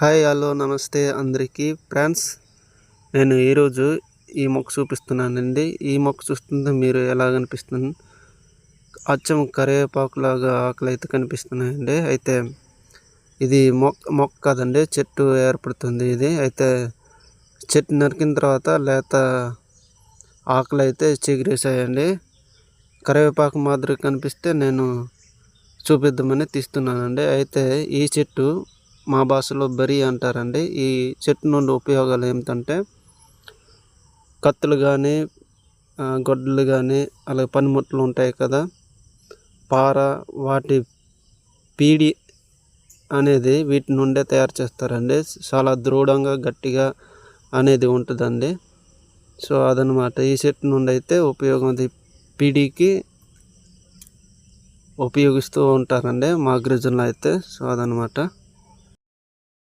Hi hello నమస్తే అందరికీ. Friends నేను ఈరోజు ఈ మొక్క చూపిస్తున్నానండి. ఈ మొక్క చూస్తుంటే మీరు ఎలా కనిపిస్తుంది? అచ్చం కరివేపాకులాగా ఆకులు అయితే కనిపిస్తున్నాయండి. అయితే ఇది మొక్క మొక్క కాదండి చెట్టు ఏర్పడుతుంది ఇది. అయితే చెట్టు నరికిన తర్వాత లేత ఆకులు అయితే చిగురేసాయండి కరివేపాకు మాదిరి కనిపిస్తే నేను చూపిద్దామని తీస్తున్నానండి. అయితే ఈ చెట్టు మా భాషలో బరి అంటారండి. ఈ చెట్టు నుండి ఉపయోగాలు ఏమిటంటే కత్తులు కానీ గొడ్డలు కానీ అలాగే పనిముట్లు ఉంటాయి కదా. పార వాటి పీడి అనేది వీటి నుండే తయారు చేస్తారండి. చాలా దృఢంగా గట్టిగా అనేది ఉంటుందండి. సో అదనమాట. ఈ చెట్టు నుండి అయితే ఉపయోగం పీడికి ఉపయోగిస్తూ ఉంటారండి మా గిరిజనులు అయితే. సో అదనమాట.